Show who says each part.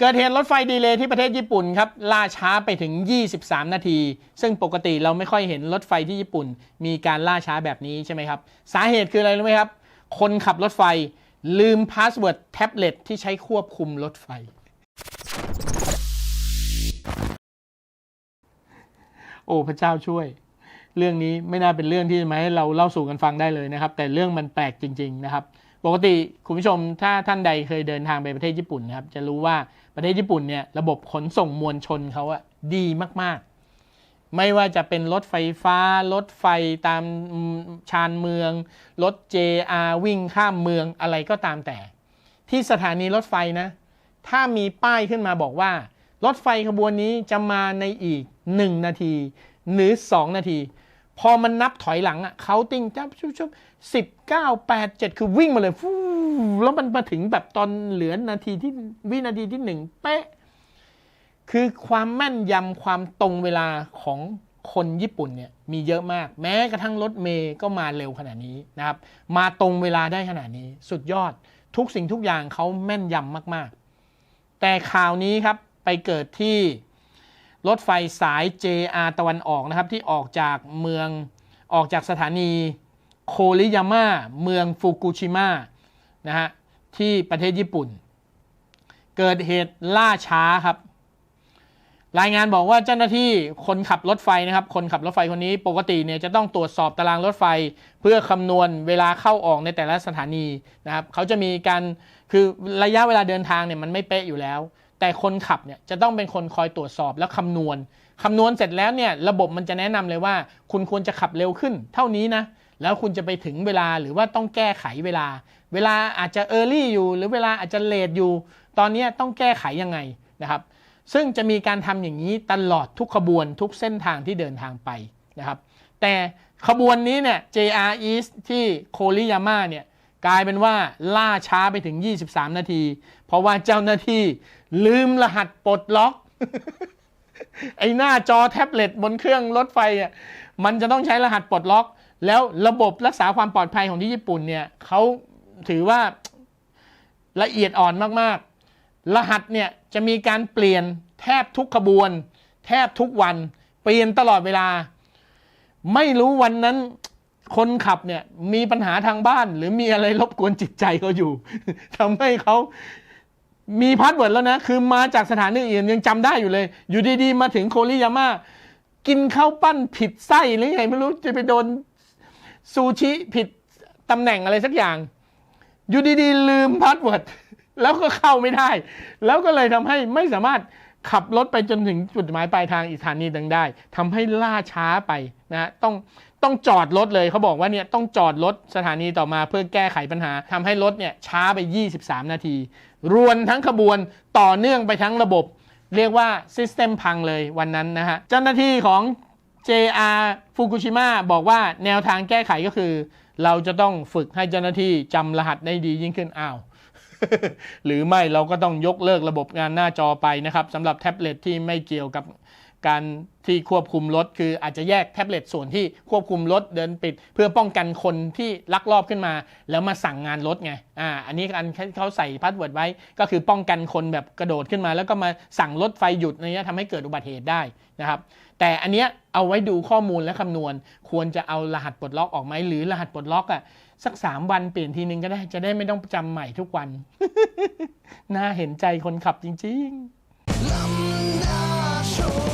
Speaker 1: เกิดเหตุรถไฟดีเลย์ที่ประเทศญี่ปุ่นครับล่าช้าไปถึง 23 นาที ซึ่งปกติเราไม่ค่อยเห็นรถไฟที่ญี่ปุ่น มีการล่าช้าแบบนี้ใช่ไหมครับ สาเหตุคืออะไรรู้ไหมครับ คนขับรถไฟลืมพาสเวิร์ดแท็บเล็ตที่ใช้ควบคุมรถไฟ โอ้พระเจ้าช่วย เรื่องนี้ไม่น่าเป็นเรื่องที่จะมาให้เราเล่าสู่กันฟังได้เลยนะครับ แต่เรื่องมันแปลกจริง ๆ นะครับ ปกติคุณผู้ชมถ้าท่านใดเคยเดินทางไปประเทศญี่ปุ่นนะครับ จะรู้ว่าประเทศญี่ปุ่นเนี่ยระบบขนส่งมวลชนเขาอะดีมากๆ ไม่ว่าจะเป็นรถไฟฟ้า รถไฟตามชานเมือง รถ JR วิ่งข้ามเมืองอะไรก็ตามแต่ ที่สถานีรถไฟนะ ถ้ามีป้ายขึ้นมาบอกว่า รถไฟขบวนนี้จะมาในอีก 1 นาที หรือ 2 นาที พอมันนับถอยหลังอะเขาติ้งจับชุบชุบสิบเก้าแปดเจ็ดคือวิ่งมาเลยฟูแล้วมันมาถึงแบบตอนเหลือนาทีที่วินาทีที่หนึ่งเป๊ะ คือความแม่นยำความตรงเวลาของคนญี่ปุ่นเนี่ยมีเยอะมาก แม้กระทั่งรถเมย์ก็มาเร็วขนาดนี้นะครับ มาตรงเวลาได้ขนาดนี้ สุดยอดทุกสิ่งทุกอย่างเขาแม่นยำมาก ๆ แต่ข่าวนี้ครับไปเกิดที่ รถไฟสาย JR ตะวันออกนะครับ ที่ออกจากเมืองออกจากสถานีโคริยาม่าเมืองฟุกุชิมะนะฮะที่ประเทศญี่ปุ่น เกิดเหตุล่าช้าครับ รายงานบอกว่าเจ้าหน้าที่คนขับรถไฟนะครับ คนขับรถไฟคนนี้ปกติเนี่ยจะต้องตรวจสอบตารางรถไฟ เพื่อคำนวณเวลาเข้าออกในแต่ละสถานีนะครับเขาจะมีการคือระยะเวลาเดินทางเนี่ยมันไม่เป๊ะอยู่แล้ว แต่คนขับเนี่ยจะต้องเป็นคนคอยตรวจสอบแล้วคำนวณคำนวณเสร็จแล้วเนี่ยระบบมันจะแนะนำเลยว่า คุณควรจะขับเร็วขึ้น เท่านี้นะแล้วคุณจะไปถึงเวลาหรือว่าต้องแก้ไขเวลา เวลาอาจจะเออร์ลี่อยู่ หรือเวลาอาจจะเลทอยู่ ตอนนี้ต้องแก้ไขยังไงนะครับ ซึ่งจะมีการทำอย่างนี้ตลอดทุกขบวนทุกเส้นทางที่เดินทางไปนะครับ แต่ขบวนนี้เนี่ย JR East ที่โคริยาม่าเนี่ย กลายเป็นว่าล่าช้าไปถึง 23 นาที เพราะว่าเจ้าหน้าที่ลืมรหัสปลดล็อก ไอ้หน้าจอแท็บเล็ตบนเครื่องรถไฟอะมันจะต้องใช้รหัสปลดล็อก แล้วระบบรักษาความปลอดภัยของที่ญี่ปุ่นเนี่ยเขาถือว่าละเอียดอ่อนมากๆ รหัสเนี่ยจะมีการเปลี่ยนแทบทุกขบวน แทบทุกวัน เปลี่ยนตลอดเวลา ไม่รู้วันนั้น คนขับเนี่ยมีปัญหาทางบ้าน หรือมีอะไรรบกวนจิตใจเขาอยู่ทำให้เขามีพาสเวิร์ดแล้วนะ คือมาจากสถานที่อื่นยังจำได้อยู่เลย อยู่ดีๆ มาถึงโคริยาม่ากินข้าวปั้นผิดไส้หรือไงไม่รู้จะไปโดนซูชิผิดตำแหน่งอะไรสักอย่าง อยู่ดีๆ ลืมพาสเวิร์ดแล้วก็เข้าไม่ได้ แล้วก็เลยทำให้ไม่สามารถ ขับรถไปจนถึงจุดหมายปลายทางอีกสถานีหนึ่งได้ทำให้ล่าช้าไปนะฮะต้องต้องจอดรถเลยเขาบอกว่าเนี่ยต้องจอดรถสถานีต่อมาเพื่อแก้ไขปัญหาทำให้รถเนี่ยช้าไป 23 นาที รวนทั้งขบวนต่อเนื่องไปทั้งระบบ เรียกว่าซิสเต็มพังเลยวันนั้นนะฮะเจ้าหน้าที่ของ JR ฟุกุชิมะบอกว่าแนวทางแก้ไขก็คือ เราจะต้องฝึกให้เจ้าหน้าที่จำรหัสได้ดียิ่งขึ้นอ้าว หรือไม่เราก็ต้องยกเลิกระบบงานหน้าจอไปนะครับสำหรับแท็บเล็ตที่ไม่เกี่ยวกับการที่ควบคุมรถ คืออาจจะแยกแท็บเล็ตส่วนที่ควบคุมรถเดินปิด เพื่อป้องกันคนที่ลักลอบขึ้นมา แล้วมาสั่งงานรถไงอ่าอันนี้อันเขาใส่พาสเวิร์ดไว้ ก็คือป้องกันคนแบบกระโดดขึ้นมา แล้วก็มาสั่งรถไฟหยุดเงี้ยทำให้เกิดอุบัติเหตุได้นะครับ แต่อันเนี้ยเอาไว้ดูข้อมูลและคำนวณ ควรจะเอารหัสปลดล็อกออกไหมหรือรหัสปลดล็อกอะ สักสามวันเปลี่ยนทีนึงก็ได้ จะได้ไม่ต้องจำใหม่ทุกวัน น่าเห็นใจคนขับจริง ๆ